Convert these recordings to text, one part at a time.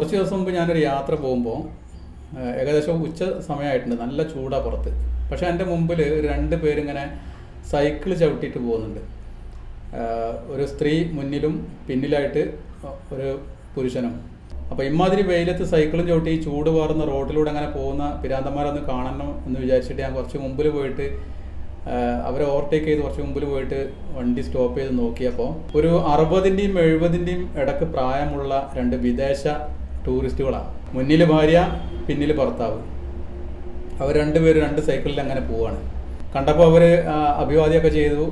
കുറച്ച് ദിവസം മുമ്പ് ഞാനൊരു യാത്ര പോകുമ്പോൾ ഏകദേശം ഉച്ച സമയമായിട്ടുണ്ട് നല്ല ചൂടാ പുറത്ത്. പക്ഷെ എന്റെ മുമ്പിൽ രണ്ട് പേരിങ്ങനെ സൈക്കിൾ ചവിട്ടിയിട്ട് പോകുന്നുണ്ട്. ഒരു സ്ത്രീ മുന്നിലും പിന്നിലായിട്ട് ഒരു പുരുഷനും. അപ്പോൾ ഇമാതിരി വെയിലത്ത് സൈക്കിളും ചവിട്ടി ചൂട് പാറുന്ന റോഡിലൂടെ അങ്ങനെ പോകുന്ന പിരാന്തന്മാരൊന്ന് കാണണം എന്ന് വിചാരിച്ചിട്ട് ഞാൻ കുറച്ച് മുമ്പിൽ പോയിട്ട് അവരെ ഓവർടേക്ക് ചെയ്ത് കുറച്ച് മുമ്പിൽ പോയിട്ട് വണ്ടി സ്റ്റോപ്പ് ചെയ്ത് നോക്കിയപ്പോൾ ഒരു അറുപതിന്റെയും എഴുപതിന്റെയും ഇടയ്ക്ക് പ്രായമുള്ള രണ്ട് വിദേശ ടൂറിസ്റ്റുകളാണ് മുന്നിൽ ഭാര്യ പിന്നിൽ ഭർത്താവ്. അവർ രണ്ടുപേരും രണ്ട് സൈക്കിളിൽ അങ്ങനെ പോവാണ്. കണ്ടപ്പോൾ അവർ അഭിവാദ്യമൊക്കെ ചെയ്തു.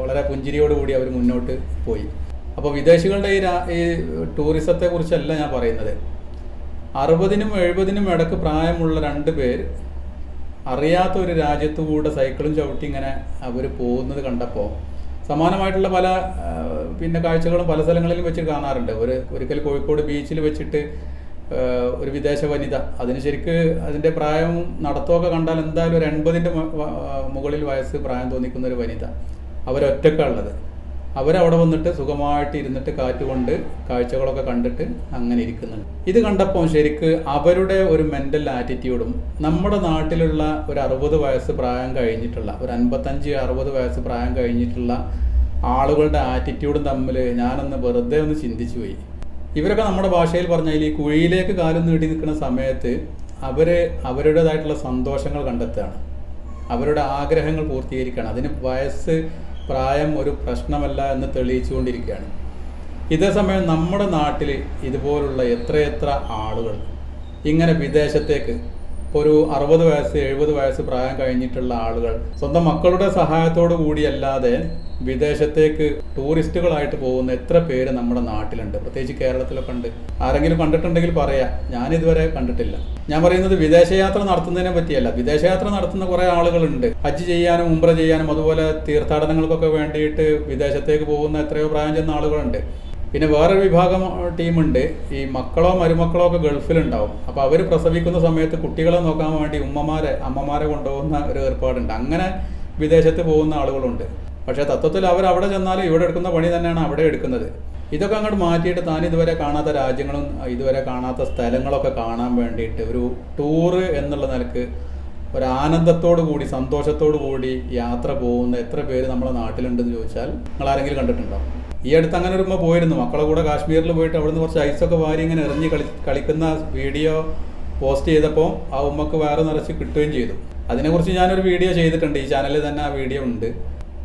വളരെ പുഞ്ചിരിയോടുകൂടി അവർ മുന്നോട്ട് പോയി. അപ്പോൾ വിദേശികളുടെ ഈ ഈ ടൂറിസത്തെ കുറിച്ചല്ല ഞാൻ പറയുന്നത്. അറുപതിനും എഴുപതിനും ഇടയ്ക്ക് പ്രായമുള്ള രണ്ട് പേർ അറിയാത്ത ഒരു രാജ്യത്തുകൂടെ സൈക്കിളും ചവിട്ടി ഇങ്ങനെ അവർ പോകുന്നത് കണ്ടപ്പോൾ സമാനമായിട്ടുള്ള പല പിന്നെ കാഴ്ചകളും പല സ്ഥലങ്ങളിലും വെച്ച് കാണാറുണ്ട്. ഒരു ഒരിക്കൽ കോഴിക്കോട് ബീച്ചിൽ വെച്ചിട്ട് ഒരു വിദേശ വനിത. അതിന് ശരിക്ക് അതിന്റെ പ്രായവും നടത്തമൊക്കെ കണ്ടാൽ എന്തായാലും ഒരു എൺപതിന്റെ മുകളിൽ വയസ്സ് പ്രായം തോന്നിക്കുന്ന ഒരു വനിത. അവരൊറ്റക്കുള്ളത് അവരവിടെ വന്നിട്ട് സുഖമായിട്ട് ഇരുന്നിട്ട് കാറ്റുകൊണ്ട് കാഴ്ചകളൊക്കെ കണ്ടിട്ട് അങ്ങനെ ഇരിക്കുന്നുണ്ട്. ഇത് കണ്ടപ്പോൾ ശരിക്ക് അവരുടെ ഒരു മെന്റൽ ആറ്റിറ്റ്യൂഡും നമ്മുടെ നാട്ടിലുള്ള ഒരു അറുപത് വയസ്സ് പ്രായം കഴിഞ്ഞിട്ടുള്ള ഒരു അൻപത്തഞ്ച് അറുപത് വയസ്സ് പ്രായം കഴിഞ്ഞിട്ടുള്ള ആളുകളുടെ ആറ്റിറ്റ്യൂഡും തമ്മിൽ ഞാനൊന്ന് വെറുതെ ഒന്ന് ചിന്തിച്ചു പോയി. ഇവരൊക്കെ നമ്മുടെ ഭാഷയിൽ പറഞ്ഞാൽ ഈ കുഴിയിലേക്ക് കാലം നീട്ടി നിൽക്കുന്ന സമയത്ത് അവർ അവരുടേതായിട്ടുള്ള സന്തോഷങ്ങൾ കണ്ടെത്തുകയാണ്. അവരുടെ ആഗ്രഹങ്ങൾ പൂർത്തീകരിക്കുകയാണ്. അതിന് വയസ്സ് പ്രായം ഒരു പ്രശ്നമല്ല എന്ന് തെളിയിച്ചുകൊണ്ടിരിക്കുകയാണ്. ഇതേ സമയം നമ്മുടെ നാട്ടിൽ ഇതുപോലുള്ള എത്രയെത്ര ആളുകൾ ഇങ്ങനെ വിദേശത്തേക്ക് ഇപ്പോൾ ഒരു അറുപത് വയസ്സ് എഴുപത് വയസ്സ് പ്രായം കഴിഞ്ഞിട്ടുള്ള ആളുകൾ സ്വന്തം മക്കളുടെ സഹായത്തോടു കൂടിയല്ലാതെ വിദേശത്തേക്ക് ടൂറിസ്റ്റുകളായിട്ട് പോകുന്ന എത്ര പേര് നമ്മുടെ നാട്ടിലുണ്ട്? പ്രത്യേകിച്ച് കേരളത്തിലൊക്കെ ഉണ്ട്. ആരെങ്കിലും കണ്ടിട്ടുണ്ടെങ്കിൽ പറയാം ഞാനിതുവരെ കണ്ടിട്ടില്ല. ഞാൻ പറയുന്നത് വിദേശയാത്ര നടത്തുന്നതിനെ പറ്റിയല്ല. വിദേശയാത്ര നടത്തുന്ന കുറേ ആളുകളുണ്ട്. ഹജ്ജ് ചെയ്യാനും ഉംറ ചെയ്യാനും അതുപോലെ തീർത്ഥാടനങ്ങൾക്കൊക്കെ വേണ്ടിയിട്ട് വിദേശത്തേക്ക് പോകുന്ന എത്രയോ പ്രായം ചെന്ന ആളുകളുണ്ട്. പിന്നെ വേറൊരു വിഭാഗം ടീമുണ്ട്. ഈ മക്കളോ മരുമക്കളോ ഒക്കെ ഗൾഫിലുണ്ടാവും. അപ്പോൾ അവർ പ്രസവിക്കുന്ന സമയത്ത് കുട്ടികളെ നോക്കാൻ വേണ്ടി ഉമ്മമാരെ അമ്മമാരെ കൊണ്ടുപോകുന്ന ഒരു ഏർപ്പാടുണ്ട്. അങ്ങനെ വിദേശത്ത് പോകുന്ന ആളുകളുണ്ട്. പക്ഷേ തത്വത്തിൽ അവർ അവിടെ ചെന്നാലും ഇവിടെ എടുക്കുന്ന പണി തന്നെയാണ് അവിടെ എടുക്കുന്നത്. ഇതൊക്കെ അങ്ങോട്ട് മാറ്റിയിട്ട് താൻ ഇതുവരെ കാണാത്ത രാജ്യങ്ങളും ഇതുവരെ കാണാത്ത സ്ഥലങ്ങളൊക്കെ കാണാൻ വേണ്ടിയിട്ട് ഒരു ടൂറ് എന്നുള്ള നിലയ്ക്ക് ഒരു ആനന്ദത്തോടു കൂടി സന്തോഷത്തോടു കൂടി യാത്ര പോകുന്ന എത്ര പേര് നമ്മുടെ നാട്ടിലുണ്ടെന്ന് ചോദിച്ചാൽ നിങ്ങൾ ആരെങ്കിലും കണ്ടിട്ടുണ്ടോ? ഈ അടുത്ത് അങ്ങനെ ഒരു പോയിരുന്നു. മക്കളെ കൂടെ കാശ്മീരിൽ പോയിട്ട് അവിടുന്ന് കുറച്ച് ഐസൊക്കെ വാരി ഇങ്ങനെ എറിഞ്ഞ് കളി കളിക്കുന്ന വീഡിയോ പോസ്റ്റ് ചെയ്തപ്പോൾ ആ ഉമ്മക്ക് വേറെ നിറച്ച് കിട്ടുകയും ചെയ്തു. അതിനെക്കുറിച്ച് ഞാനൊരു വീഡിയോ ചെയ്തിട്ടുണ്ട്. ഈ ചാനലിൽ തന്നെ ആ വീഡിയോ ഉണ്ട്.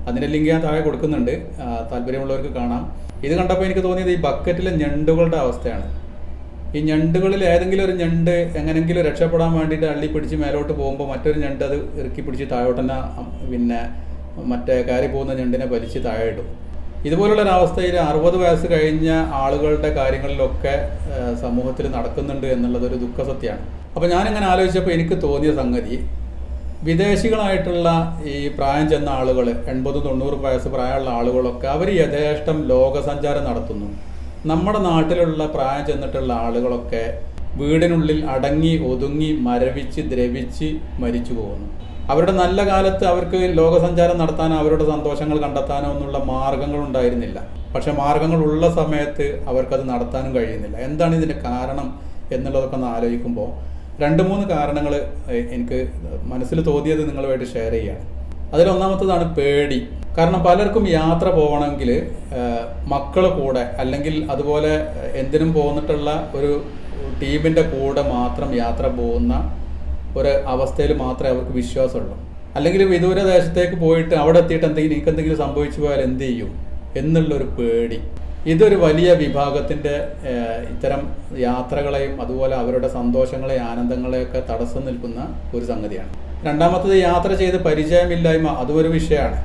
അതിന്റെ ലിങ്ക് ഞാൻ താഴെ കൊടുക്കുന്നുണ്ട്. താല്പര്യമുള്ളവർക്ക് കാണാം. ഇത് കണ്ടപ്പോൾ എനിക്ക് തോന്നിയത് ഈ ബക്കറ്റിലെ ഞണ്ടുകളുടെ അവസ്ഥയാണ്. ഈ ഞണ്ടുകളിൽ ഏതെങ്കിലും ഒരു ഞണ്ട് എങ്ങനെങ്കിലും രക്ഷപ്പെടാൻ വേണ്ടിയിട്ട് അള്ളി പിടിച്ച് മേലോട്ട് പോകുമ്പോൾ മറ്റൊരു ഞണ്ട് അത് ഇറുക്കി പിടിച്ച് താഴോട്ട് തന്നെ പിന്നെ മറ്റേ കയറി പോകുന്ന ഞണ്ടിനെ വലിച്ച് താഴെ ഇടും. ഇതുപോലുള്ള ഒരു അവസ്ഥയിൽ അറുപത് വയസ്സ് കഴിഞ്ഞ ആളുകളുടെ കാര്യങ്ങളിലൊക്കെ സമൂഹത്തിൽ നടക്കുന്നുണ്ട് എന്നുള്ളത് ഒരു ദുഃഖസത്യമാണ് അപ്പോൾ ഞാനിങ്ങനെ ആലോചിച്ചപ്പോൾ എനിക്ക് തോന്നിയ സംഗതി വിദേശികളായിട്ടുള്ള ഈ പ്രായം ചെന്ന ആളുകൾ എൺപത് തൊണ്ണൂറ് വയസ്സ് പ്രായമുള്ള ആളുകളൊക്കെ അവർ യഥേഷ്ടം ലോകസഞ്ചാരം നടത്തുന്നു. നമ്മുടെ നാട്ടിലുള്ള പ്രായം ചെന്നിട്ടുള്ള ആളുകളൊക്കെ വീടിനുള്ളിൽ അടങ്ങി ഒതുങ്ങി മരവിച്ച് ദ്രവിച്ച് മരിച്ചു പോകുന്നു. അവരുടെ നല്ല കാലത്ത് അവർക്ക് ലോകസഞ്ചാരം നടത്താനോ അവരുടെ സന്തോഷങ്ങൾ കണ്ടെത്താനോ ഒന്നുള്ള മാർഗങ്ങൾ ഉണ്ടായിരുന്നില്ല. പക്ഷെ മാർഗങ്ങൾ ഉള്ള സമയത്ത് അവർക്കത് നടത്താനും കഴിയുന്നില്ല. എന്താണ് ഇതിന്റെ കാരണം എന്നുള്ളതൊക്കെ ഒന്ന് ആലോചിക്കുമ്പോൾ രണ്ട് മൂന്ന് കാരണങ്ങൾ എനിക്ക് മനസ്സിൽ തോന്നിയത് നിങ്ങളുമായിട്ട് ഷെയർ ചെയ്യാണ് അതിലൊന്നാമത്തതാണ് പേടി. കാരണം പലർക്കും യാത്ര പോകണമെങ്കിൽ മക്കൾ കൂടെ അല്ലെങ്കിൽ അതുപോലെ എന്തിനും പോന്നിട്ടുള്ള ഒരു ടീമിന്റെ കൂടെ മാത്രം യാത്ര പോകുന്ന ഒരു അവസ്ഥയിൽ മാത്രമേ അവർക്ക് വിശ്വാസമുള്ളൂ. അല്ലെങ്കിൽ വിദൂര ദേശത്തേക്ക് പോയിട്ട് അവിടെ എത്തിയിട്ട് എന്തെങ്കിലും എനിക്ക് എന്തെങ്കിലും സംഭവിച്ചു പോയാൽ എന്ത് ചെയ്യും? എന്നുള്ളൊരു പേടി. ഇതൊരു വലിയ വിഭാഗത്തിന്റെ ഇത്തരം യാത്രകളെയും അതുപോലെ അവരുടെ സന്തോഷങ്ങളെയും ആനന്ദങ്ങളെയൊക്കെ തടസ്സം നിൽക്കുന്ന ഒരു സംഗതിയാണ്. രണ്ടാമത്തത് യാത്ര ചെയ്ത് പരിചയമില്ലായ്മ അതും ഒരു വിഷയമാണ്.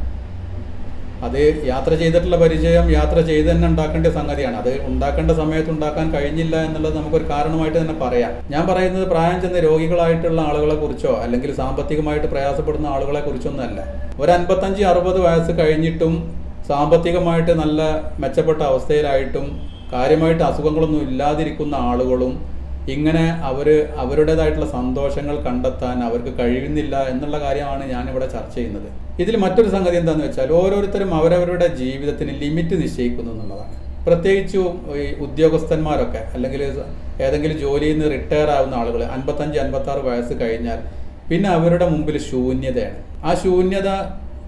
അത് യാത്ര ചെയ്തിട്ടുള്ള പരിചയം യാത്ര ചെയ്ത് തന്നെ ഉണ്ടാക്കേണ്ട സംഗതിയാണ്. അത് ഉണ്ടാക്കേണ്ട സമയത്ത് ഉണ്ടാക്കാൻ കഴിഞ്ഞില്ല എന്നുള്ളത് നമുക്കൊരു കാരണമായിട്ട് തന്നെ പറയാം. ഞാൻ പറയുന്നത് പ്രായം ചെന്ന രോഗികളായിട്ടുള്ള ആളുകളെ കുറിച്ചോ അല്ലെങ്കിൽ സാമ്പത്തികമായിട്ട് പ്രയാസപ്പെടുന്ന ആളുകളെ കുറിച്ചൊന്നല്ല ഒരു അൻപത്തഞ്ച് അറുപത് വയസ്സ് കഴിഞ്ഞിട്ടും സാമ്പത്തികമായിട്ട് നല്ല മെച്ചപ്പെട്ട അവസ്ഥയിലായിട്ടും കാര്യമായിട്ട് അസുഖങ്ങളൊന്നും ഇല്ലാതിരിക്കുന്ന ആളുകളും ഇങ്ങനെ അവർ അവരുടേതായിട്ടുള്ള സന്തോഷങ്ങൾ കണ്ടെത്താൻ അവർക്ക് കഴിയുന്നില്ല എന്നുള്ള കാര്യമാണ് ഞാനിവിടെ ചർച്ച ചെയ്യുന്നത്. ഇതിൽ മറ്റൊരു സംഗതി എന്താണെന്ന് വെച്ചാൽ ഓരോരുത്തരും അവരവരുടെ ജീവിതത്തിന് ലിമിറ്റ് നിശ്ചയിക്കുന്നു എന്നുള്ളതാണ്. പ്രത്യേകിച്ച് ഈ ഉദ്യോഗസ്ഥന്മാരൊക്കെ അല്ലെങ്കിൽ ഏതെങ്കിലും ജോലിയിൽ നിന്ന് റിട്ടയർ ആവുന്ന ആളുകൾ അൻപത്തഞ്ച് അൻപത്താറ് വയസ്സ് കഴിഞ്ഞാൽ പിന്നെ അവരുടെ മുമ്പിൽ ശൂന്യതയാണ്. ആ ശൂന്യത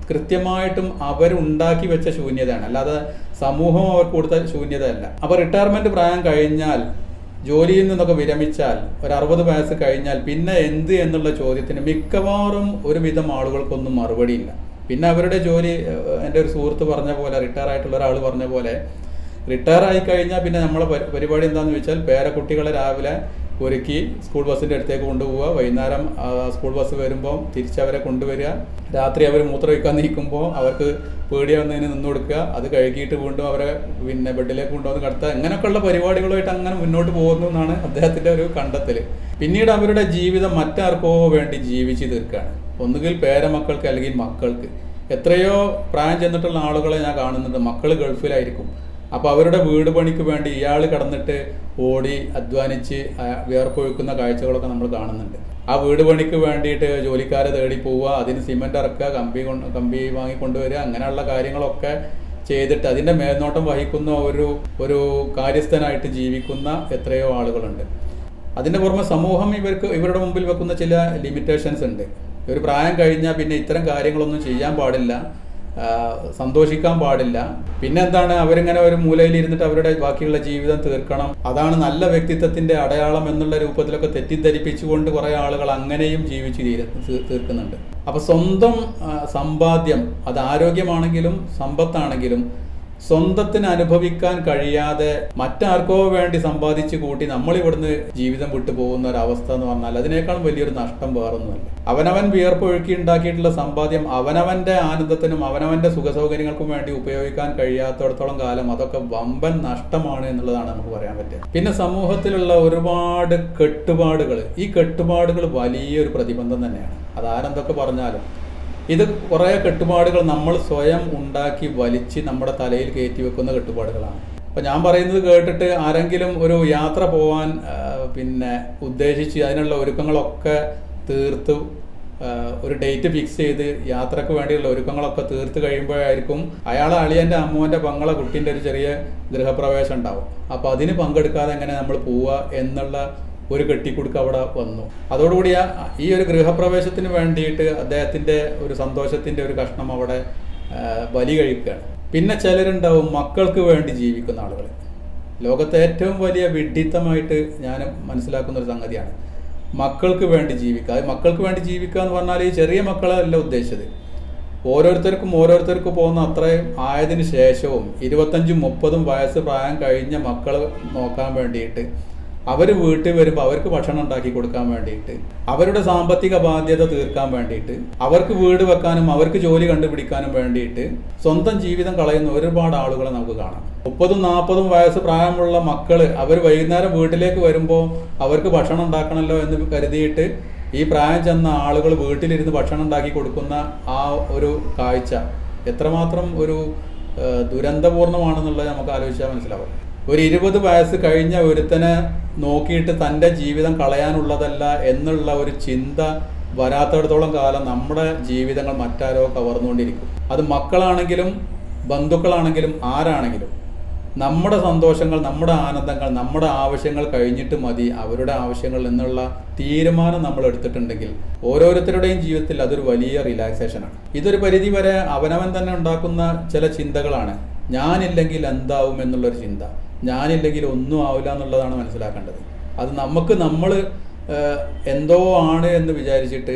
കൃത്യമായിട്ടും അവരുണ്ടാക്കി വെച്ച ശൂന്യതയാണ്. അല്ലാതെ സമൂഹം അവർക്ക് കൊടുത്ത ശൂന്യതയല്ല. അപ്പോൾ റിട്ടയർമെന്റ് പ്രായം കഴിഞ്ഞാൽ ജോലിയിൽ നിന്നൊക്കെ വിരമിച്ചാൽ ഒരു അറുപത് വയസ്സ് കഴിഞ്ഞാൽ പിന്നെ എന്ത് എന്നുള്ള ചോദ്യത്തിന് മിക്കവാറും ഒരുവിധം ആളുകൾക്കൊന്നും മറുപടിയില്ല. പിന്നെ അവരുടെ ജോലി എന്റെ ഒരു സുഹൃത്ത് പറഞ്ഞ പോലെ റിട്ടയർ ആയിട്ടുള്ള ഒരാൾ പറഞ്ഞ പോലെ റിട്ടയർ ആയി കഴിഞ്ഞാൽ പിന്നെ നമ്മളെ പരിപാടി എന്താണെന്ന് വെച്ചാൽ പേരക്കുട്ടികളെ രാവിലെ ഒരുക്കി സ്കൂൾ ബസ്സിന്റെ അടുത്തേക്ക് കൊണ്ടുപോവുക. വൈകുന്നേരം സ്കൂൾ ബസ് വരുമ്പോൾ തിരിച്ചവരെ കൊണ്ടുവരിക. രാത്രി അവർ മൂത്രമൊഴിക്കാൻ നീക്കുമ്പോൾ അവർക്ക് പേടിയാവുന്നതിന് നിന്ന് കൊടുക്കുക. അത് കഴുകിയിട്ട് വീണ്ടും അവരെ പിന്നെ ബെഡിലേക്ക് കൊണ്ടുവന്ന് കടത്തുക. ഇങ്ങനെയൊക്കെയുള്ള പരിപാടികളുമായിട്ട് അങ്ങനെ മുന്നോട്ട് പോകുന്നു എന്നാണ് അദ്ദേഹത്തിന്റെ ഒരു കണ്ടെത്തൽ പിന്നീട് അവരുടെ ജീവിതം മറ്റാർക്കോ വേണ്ടി ജീവിച്ച് തീർക്കുകയാണ്. ഒന്നുകിൽ പേരമക്കൾക്ക് അല്ലെങ്കിൽ മക്കൾക്ക്. എത്രയോ പ്രായം ചെന്നിട്ടുള്ള ആളുകളെ ഞാൻ കാണുന്നുണ്ട്. മക്കൾ ഗൾഫിലായിരിക്കും. അപ്പോൾ അവരുടെ വീട് പണിക്ക് വേണ്ടി ഇയാൾ കടന്നിട്ട് ഓടി അധ്വാനിച്ച് വിയർക്കൊഴുക്കുന്ന കാഴ്ചകളൊക്കെ നമ്മൾ കാണുന്നുണ്ട്. ആ വീട് പണിക്ക് വേണ്ടിയിട്ട് ജോലിക്കാരെ തേടി പോവുക അതിന് സിമെന്റ് ഇറക്കുക കമ്പി കമ്പി വാങ്ങിക്കൊണ്ടുവരിക അങ്ങനെയുള്ള കാര്യങ്ങളൊക്കെ ചെയ്തിട്ട് അതിന്റെ മേൽനോട്ടം വഹിക്കുന്ന ഒരു ഒരു കാര്യസ്ഥനായിട്ട് ജീവിക്കുന്ന എത്രയോ ആളുകളുണ്ട്. അതിന്റെ പുറമെ സമൂഹം ഇവർക്ക് ഇവരുടെ മുമ്പിൽ വെക്കുന്ന ചില ലിമിറ്റേഷൻസ് ഉണ്ട്. ഒരു പ്രായം കഴിഞ്ഞാൽ പിന്നെ ഇത്തരം കാര്യങ്ങളൊന്നും ചെയ്യാൻ പാടില്ല. സന്തോഷിക്കാൻ പാടില്ല. പിന്നെ എന്താണ് അവരിങ്ങനെ ഒരു മൂലയിൽ ഇരുന്നിട്ട് അവരുടെ ബാക്കിയുള്ള ജീവിതം തീർക്കണം. അതാണ് നല്ല വ്യക്തിത്വത്തിന്റെ അടയാളം എന്നുള്ള രൂപത്തിലൊക്കെ തെറ്റിദ്ധരിപ്പിച്ചുകൊണ്ട് കുറെ ആളുകൾ അങ്ങനെയും ജീവിച്ച് തീർക്കുന്നുണ്ട്. അപ്പൊ സ്വന്തം സമ്പാദ്യം അത് ആരോഗ്യമാണെങ്കിലും സമ്പത്താണെങ്കിലും സ്വന്തത്തിന് അനുഭവിക്കാൻ കഴിയാതെ മറ്റാർക്കോ വേണ്ടി സമ്പാദിച്ചു കൂട്ടി നമ്മൾ ഇവിടുന്ന് ജീവിതം വിട്ടു പോകുന്ന ഒരു അവസ്ഥ എന്ന് പറഞ്ഞാൽ അതിനേക്കാളും വലിയൊരു നഷ്ടം വേറൊന്നുമല്ല. അവനവൻ വിയർപ്പൊഴുക്കി ഉണ്ടാക്കിയിട്ടുള്ള സമ്പാദ്യം അവനവന്റെ ആനന്ദത്തിനും അവനവന്റെ സുഖസൗകര്യങ്ങൾക്കും വേണ്ടി ഉപയോഗിക്കാൻ കഴിയാത്തടത്തോളം കാലം അതൊക്കെ വമ്പൻ നഷ്ടമാണ് എന്നുള്ളതാണ് നമുക്ക് പറയാൻ പറ്റുക. പിന്നെ സമൂഹത്തിലുള്ള ഒരുപാട് കെട്ടുപാടുകൾ ഈ കെട്ടുപാടുകൾ വലിയൊരു പ്രതിബന്ധം തന്നെയാണ്. അത് ആരെന്തൊക്കെ പറഞ്ഞാലും ഇത് കുറേ കെട്ടുപാടുകൾ നമ്മൾ സ്വയം ഉണ്ടാക്കി വലിച്ച് നമ്മുടെ തലയിൽ കയറ്റി വെക്കുന്ന കെട്ടുപാടുകളാണ്. അപ്പൊ ഞാൻ പറയുന്നത് കേട്ടിട്ട് ആരെങ്കിലും ഒരു യാത്ര പോവാൻ പിന്നെ ഉദ്ദേശിച്ച് അതിനുള്ള ഒരുക്കങ്ങളൊക്കെ തീർത്ത് ഒരു ഡേറ്റ് ഫിക്സ് ചെയ്ത് യാത്രയ്ക്ക് വേണ്ടിയുള്ള ഒരുക്കങ്ങളൊക്കെ തീർത്ത് കഴിയുമ്പോഴായിരിക്കും അയാളെ അളിയന്റെ അമ്മുവിന്റെ പങ്ങളെ കുട്ടീന്റെ ഒരു ചെറിയ ഗൃഹപ്രവേശം ഉണ്ടാവും. അപ്പോൾ അതിന് പങ്കെടുക്കാതെ എങ്ങനെ നമ്മൾ പോവുക എന്നുള്ള ഒരു കെട്ടിക്കുടുക്ക് അവിടെ വന്നു. അതോടുകൂടി ഈ ഒരു ഗൃഹപ്രവേശത്തിന് വേണ്ടിയിട്ട് അദ്ദേഹത്തിന്റെ ഒരു സന്തോഷത്തിന്റെ ഒരു കഷ്ണം അവിടെ ബലി കഴിക്കുകയാണ്. പിന്നെ ചിലരുണ്ടാവും മക്കൾക്ക് വേണ്ടി ജീവിക്കുന്ന ആളുകൾ ലോകത്തെ ഏറ്റവും വലിയ വിഡ്ഢിത്തമായിട്ട് ഞാൻ മനസ്സിലാക്കുന്ന ഒരു സംഗതിയാണ്. മക്കൾക്ക് വേണ്ടി ജീവിക്കുക. മക്കൾക്ക് വേണ്ടി ജീവിക്കുക എന്ന് പറഞ്ഞാൽ ഈ ചെറിയ മക്കളല്ല ഉദ്ദേശിച്ചത്. ഓരോരുത്തർക്കും ഓരോരുത്തർക്കും പോകുന്ന അത്രയും ആയതിനു ശേഷവും ഇരുപത്തഞ്ചും മുപ്പതും വയസ്സ് പ്രായം കഴിഞ്ഞ മക്കൾ നോക്കാൻ വേണ്ടിയിട്ട് അവർ വീട്ടിൽ വരുമ്പോൾ അവർക്ക് ഭക്ഷണം ഉണ്ടാക്കി കൊടുക്കാൻ വേണ്ടിയിട്ട് അവരുടെ സാമ്പത്തിക ബാധ്യത തീർക്കാൻ വേണ്ടിയിട്ട് അവർക്ക് വീട് വെക്കാനും അവർക്ക് ജോലി കണ്ടുപിടിക്കാനും വേണ്ടിയിട്ട് സ്വന്തം ജീവിതം കളയുന്ന ഒരുപാട് ആളുകളെ നമുക്ക് കാണാം. മുപ്പതും നാൽപ്പതും വയസ്സ് പ്രായമുള്ള മക്കൾ അവർ വൈകുന്നേരം വീട്ടിലേക്ക് വരുമ്പോൾ അവർക്ക് ഭക്ഷണം ഉണ്ടാക്കണമല്ലോ എന്ന് കരുതിയിട്ട് ഈ പ്രായം ചെന്ന ആളുകൾ വീട്ടിലിരുന്ന് ഭക്ഷണം ഉണ്ടാക്കി കൊടുക്കുന്ന ആ ഒരു കാഴ്ച എത്രമാത്രം ഒരു ദുരന്തപൂർണമാണെന്നുള്ളത് നമുക്ക് ആലോചിച്ചാൽ മനസ്സിലാവും. ഒരു ഇരുപത് വയസ്സ് കഴിഞ്ഞ ഒരുത്തനെ നോക്കിയിട്ട് തന്റെ ജീവിതം കളയാനുള്ളതല്ല എന്നുള്ള ഒരു ചിന്ത വരാത്തടത്തോളം കാലം നമ്മുടെ ജീവിതങ്ങൾ മറ്റാരോ കവർന്നുകൊണ്ടിരിക്കും. അത് മക്കളാണെങ്കിലും ബന്ധുക്കളാണെങ്കിലും ആരാണെങ്കിലും നമ്മുടെ സന്തോഷങ്ങൾ നമ്മുടെ ആനന്ദങ്ങൾ നമ്മുടെ ആവശ്യങ്ങൾ കഴിഞ്ഞിട്ട് മതി. അവരുടെ ആവശ്യങ്ങൾ എന്നുള്ള തീരുമാനം നമ്മൾ എടുത്തിട്ടുണ്ടെങ്കിൽ ഓരോരുത്തരുടെയും ജീവിതത്തിൽ അതൊരു വലിയ റിലാക്സേഷനാണ് ഇതൊരു പരിധി വരെ അവനവൻ തന്നെ ഉണ്ടാക്കുന്ന ചില ചിന്തകളാണ്. ഞാനില്ലെങ്കിൽ എന്താവും എന്നുള്ളൊരു ചിന്ത. ഞാനില്ലെങ്കിൽ ഒന്നും ആവില്ല എന്നുള്ളതാണ് മനസ്സിലാക്കേണ്ടത്. അത് നമുക്ക് നമ്മൾ എന്തോ ആണ് എന്ന് വിചാരിച്ചിട്ട്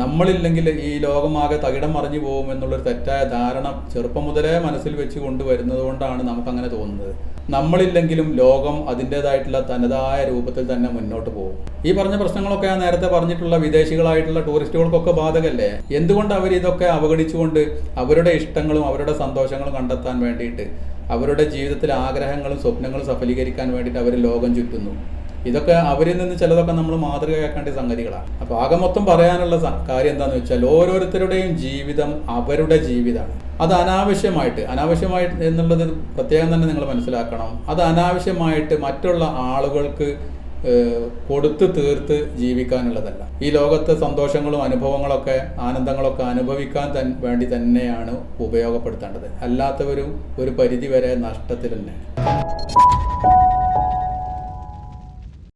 നമ്മളില്ലെങ്കിൽ ഈ ലോകമാകെ തകിടം മറിഞ്ഞു പോകും എന്നുള്ളൊരു തെറ്റായ ധാരണ ചെറുപ്പം മുതലേ മനസ്സിൽ വെച്ച് കൊണ്ടുവരുന്നത് കൊണ്ടാണ് നമുക്കങ്ങനെ തോന്നുന്നത്. നമ്മളില്ലെങ്കിലും ലോകം അതിന്റെതായിട്ടുള്ള തനതായ രൂപത്തിൽ തന്നെ മുന്നോട്ട് പോകും. ഈ പറഞ്ഞ പ്രശ്നങ്ങളൊക്കെ ഞാൻ നേരത്തെ പറഞ്ഞിട്ടുള്ള വിദേശികളായിട്ടുള്ള ടൂറിസ്റ്റുകൾക്കൊക്കെ ബാധകല്ലേ? എന്തുകൊണ്ട് അവർ ഇതൊക്കെ അവഗണിച്ചുകൊണ്ട് അവരുടെ ഇഷ്ടങ്ങളും അവരുടെ സന്തോഷങ്ങളും കണ്ടെത്താൻ വേണ്ടിയിട്ട് അവരുടെ ജീവിതത്തിലെ ആഗ്രഹങ്ങളും സ്വപ്നങ്ങളും സഫലീകരിക്കാൻ വേണ്ടിയിട്ട് അവർ ലോകം ചുറ്റുന്നു. ഇതൊക്കെ അവരിൽ നിന്ന് ചിലതൊക്കെ നമ്മൾ മാതൃകയാക്കേണ്ട സംഗതികളാണ്. അപ്പോൾ ആകെ മൊത്തം പറയാനുള്ള കാര്യം എന്താന്ന് വെച്ചാൽ ഓരോരുത്തരുടെയും ജീവിതം അവരുടെ ജീവിതമാണ്. അത് അനാവശ്യമായിട്ട് അനാവശ്യമായിട്ട് എന്നുള്ളത് പ്രത്യേകം തന്നെ നിങ്ങൾ മനസ്സിലാക്കണം. അത് അനാവശ്യമായിട്ട് മറ്റുള്ള ആളുകൾക്ക് കൊടുത്ത് തീർത്ത് ജീവിക്കാനുള്ളതല്ല. ഈ ലോകത്ത് സന്തോഷങ്ങളും അനുഭവങ്ങളൊക്കെ ആനന്ദങ്ങളൊക്കെ അനുഭവിക്കാൻ തൻ വേണ്ടി തന്നെയാണ് ഉപയോഗപ്പെടുത്തേണ്ടത്. അല്ലാത്തവരും ഒരു പരിധിവരെ നഷ്ടത്തിൽ കേട്ടോ